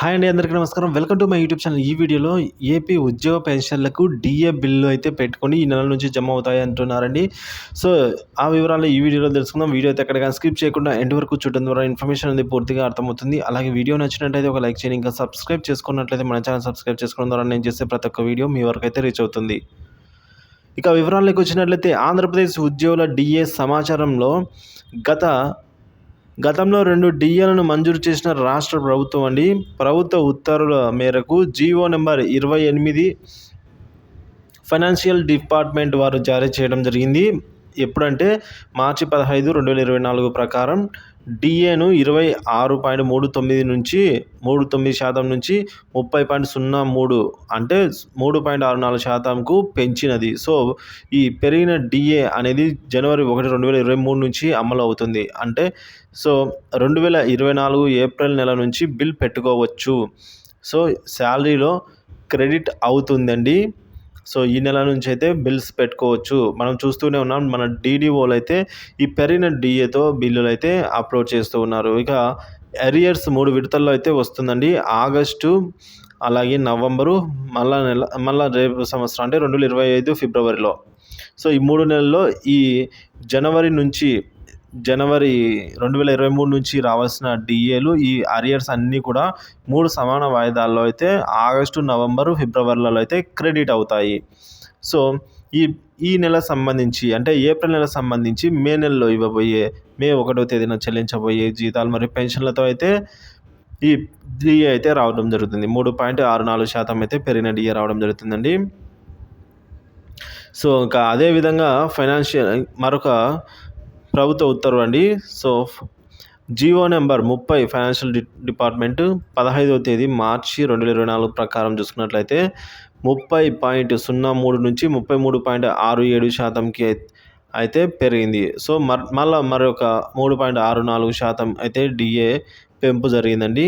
Hi అండి అందరికీ నమస్కారం. Welcome to my YouTube channel. ఈ వీడియోలో ఏపీ ఉద్యోగ పెన్షన్లకు డిఏ బిల్లు అయితే పెట్టుకొని ఈ నెల నుంచి జమ అవుతాయి అంటున్నారండి. సో ఆ వివరాలు ఈ వీడియోలో తెలుసుకుందాం. వీడియో అయితే ఎక్కడ స్కిప్ చేయకుండా ఎండ్ వరకు చూడడం ద్వారా ఇన్ఫర్మేషన్ అనేది పూర్తిగా అర్థమవుతుంది. అలాగే వీడియో నచ్చినట్లయితే ఒక లైక్ చేయండి. ఇంకా సబ్స్క్రైబ్ చేసుకున్నట్లయితే మన ఛానల్ సబ్స్క్రైబ్ చేసుకోవడం ద్వారా నేను చేసే ప్రతి ఒక్క వీడియో మీ వరకు అయితే రీచ్ అవుతుంది. ఇక వివరాల్లోకి వచ్చినట్లయితే ఆంధ్రప్రదేశ్ ఉద్యోగుల డిఏ సమాచారంలో గత గతంలో రెండు డిఏలను మంజూరు చేసిన రాష్ట్ర ప్రభుత్వం అండి. ప్రభుత్వ ఉత్తర్వుల మేరకు జీవో నెంబర్ ఇరవై ఎనిమిది ఫైనాన్షియల్ డిపార్ట్మెంట్ వారు జారీ చేయడం జరిగింది. ఎప్పుడంటే మార్చి పదహైదు రెండు వేల ఇరవై నాలుగు ప్రకారం డిఏను ఇరవై ఆరు పాయింట్ మూడు తొమ్మిది నుంచి మూడు తొమ్మిది శాతం నుంచి ముప్పై పాయింట్ సున్నా మూడు అంటే మూడు పాయింట్ ఆరు నాలుగు శాతంకు పెంచినది. సో ఈ పెరిగిన డిఏ అనేది జనవరి ఒకటి రెండు వేల ఇరవై మూడు నుంచి అమలు అవుతుంది. అంటే సో రెండు వేల ఇరవై నాలుగు ఏప్రిల్ నెల నుంచి బిల్ పెట్టుకోవచ్చు. సో శాలరీలో క్రెడిట్ అవుతుందండి. సో ఈ నెల నుంచి అయితే బిల్స్ పెట్టుకోవచ్చు. మనం చూస్తూనే ఉన్నాం మన డీడీఓలు అయితే ఈ పెరిగిన డిఏతో బిల్లులు అయితే అప్లోడ్ చేస్తూ ఉన్నారు. ఇక ఎరియర్స్ మూడు విడతల్లో అయితే వస్తుందండి. ఆగస్టు అలాగే నవంబరు మళ్ళా నెల మళ్ళా రేపు సంవత్సరం అంటే రెండు వేల ఇరవై ఐదు ఫిబ్రవరిలో. సో ఈ మూడు నెలల్లో ఈ జనవరి నుంచి జనవరి రెండు వేల ఇరవై మూడు నుంచి రావాల్సిన డిఏలు ఈ అరియర్స్ అన్నీ కూడా మూడు సమాన వాయిదాల్లో అయితే ఆగస్టు నవంబరు ఫిబ్రవరిలలో అయితే క్రెడిట్ అవుతాయి. సో ఈ ఈ నెల సంబంధించి అంటే ఏప్రిల్ నెల సంబంధించి మే నెలలో ఇవ్వబోయే మే ఒకటో తేదీన చెల్లించబోయే జీతాలు మరియు పెన్షన్లతో అయితే ఈ డిఏ అయితే రావడం జరుగుతుంది. మూడు పాయింట్ ఆరు నాలుగు శాతం అయితే పెరిగిన డిఏ రావడం జరుగుతుందండి. సో ఇంకా అదేవిధంగా ఫైనాన్షియల్ మరొక ప్రభుత్వ ఉత్తర్వు అండి. సో జీవో నెంబర్ ముప్పై ఫైనాన్షియల్ డి డిపార్ట్మెంట్ పదహైదవ తేదీ మార్చి రెండు వేల ఇరవై నాలుగు ప్రకారం చూసుకున్నట్లయితే ముప్పై పాయింట్ సున్నా మూడు నుంచి ముప్పై మూడు పాయింట్ ఆరు ఏడు శాతంకి అయితే పెరిగింది. సో మళ్ళీ మరొక మూడు పాయింట్ ఆరు నాలుగు శాతం అయితే డిఏ పెంపు జరిగిందండి.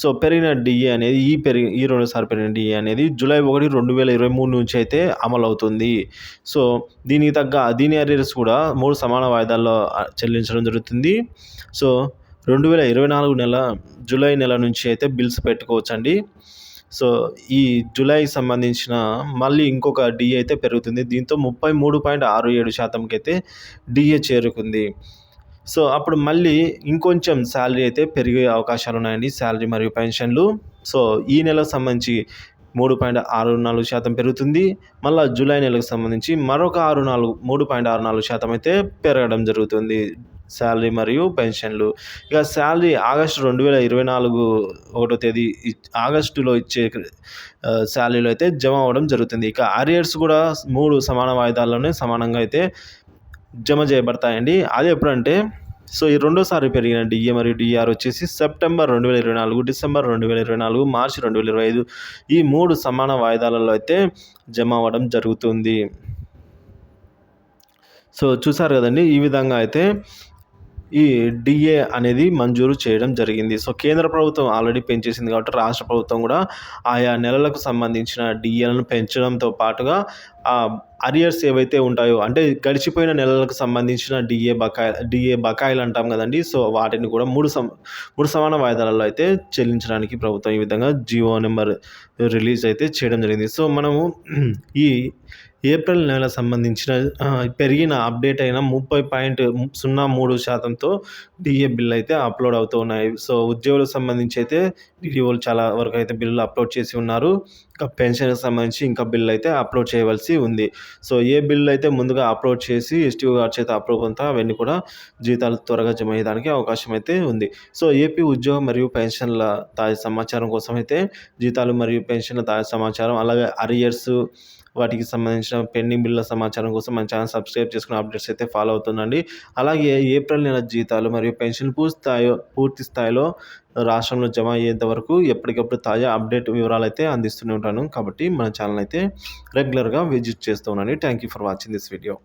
సో పెరిగిన డిఏ అనేది ఈ పెరిగి ఈ రెండుసారి పెరిగిన డిఏ అనేది జూలై ఒకటి రెండు వేల ఇరవై మూడు నుంచి అయితే అమలు అవుతుంది సో దీనికి తగ్గ దీని అరియర్స్ కూడా మూడు సమాన వాయిదాల్లో చెల్లించడం జరుగుతుంది. సో రెండు వేల ఇరవై నాలుగు నెల జూలై నెల నుంచి అయితే బిల్స్ పెట్టుకోవచ్చండి. సో ఈ జూలైకి సంబంధించిన మళ్ళీ ఇంకొక డిఏ అయితే పెరుగుతుంది. దీంతో ముప్పై మూడు పాయింట్ ఆరు ఏడు శాతంకి అయితే డిఏ చేరుకుంది. సో అప్పుడు మళ్ళీ ఇంకొంచెం శాలరీ అయితే పెరిగే అవకాశాలు ఉన్నాయండి శాలరీ మరియు పెన్షన్లు. సో ఈ నెలకు సంబంధించి మూడు పాయింట్ ఆరు నాలుగు శాతం పెరుగుతుంది. మళ్ళీ జూలై నెలకు సంబంధించి మరొక ఆరు నాలుగు మూడు పాయింట్ ఆరు నాలుగు శాతం అయితే పెరగడం జరుగుతుంది శాలరీ మరియు పెన్షన్లు. ఇక శాలరీ ఆగస్టు రెండు వేల ఇరవై నాలుగు ఒకటో తేదీ ఆగస్టులో ఇచ్చే శాలరీలో అయితే జమ అవ్వడం జరుగుతుంది. ఇక అరియర్స్ కూడా మూడు సమాన వాయిదాల్లోనే సమానంగా అయితే జమ చేయబడతాయండి. అది ఎప్పుడంటే సో ఈ రెండోసారి పెరిగిన డిఏ మరియు డిఆర్ వచ్చేసి సెప్టెంబర్ రెండు వేల ఇరవై నాలుగు డిసెంబర్ రెండు వేల ఇరవై నాలుగు మార్చి రెండు వేల ఇరవై ఐదు ఈ మూడు సమాన వాయిదాలలో అయితే జమ అవ్వడం జరుగుతుంది. సో చూసారు కదండి ఈ విధంగా అయితే ఈ డిఏ అనేది మంజూరు చేయడం జరిగింది. సో కేంద్ర ప్రభుత్వం ఆల్రెడీ పెంచేసింది కాబట్టి రాష్ట్ర ప్రభుత్వం కూడా ఆయా నెలలకు సంబంధించిన డిఏలను పెంచడంతో పాటుగా అరియర్స్ ఏవైతే ఉంటాయో అంటే గడిచిపోయిన నెలలకు సంబంధించిన డిఏ బకాయి డిఏ బకాయిలు అంటాం కదండి. సో వాటిని కూడా మూడు సమ మూడు సమాన వాయిదాలలో అయితే చెల్లించడానికి ప్రభుత్వం ఈ విధంగా జియో నెంబర్ రిలీజ్ అయితే చేయడం జరిగింది. సో మనము ఈ ఏప్రిల్ నెల సంబంధించిన పెరిగిన అప్డేట్ అయిన ముప్పై పాయింట్ సున్నా మూడు శాతంతో డిఏ బిల్ అయితే అప్లోడ్ అవుతూ ఉన్నాయి. సో ఉద్యోగులకు సంబంధించి అయితే డిడిఓలు చాలా వరకు అయితే బిల్లులు అప్లోడ్ చేసి ఉన్నారు. పెన్షన్కి సంబంధించి ఇంకా బిల్ అయితే అప్లోడ్ చేయవలసి ఉంది. సో ఏ బిల్ అయితే ముందుగా అప్లోడ్ చేసి ఎస్టీఓ గారి చేత అప్రూవ్ అంతా అవన్నీ కూడా జీతాలు త్వరగా జమ అయ్యేదానికి అవకాశం అయితే ఉంది. సో ఏపీ ఉద్యోగం మరియు పెన్షన్ల తాజా సమాచారం కోసం అయితే జీతాలు మరియు పెన్షన్ల తాజా సమాచారం అలాగే అరియర్స్ వాటికి సంబంధించిన పెండింగ్ బిల్ల సమాచారం కోసం మన ఛానల్ సబ్స్క్రైబ్ చేసుకుని అప్డేట్స్ అయితే ఫాలో అవుతుందండి అలాగే ఏప్రిల్ నెల జీతాలు మరియు పెన్షన్ పూర్తి పూర్తి స్థాయిలో రాష్ట్రంలో జమ అయ్యేంత వరకు ఎప్పటికప్పుడు తాజా అప్డేట్ వివరాలు అయితే అందిస్తూనే ఉంటాను. కాబట్టి మన ఛానల్ అయితే రెగ్యులర్గా విజిట్ చేస్తూ ఉండండి. Thank you for watching this video.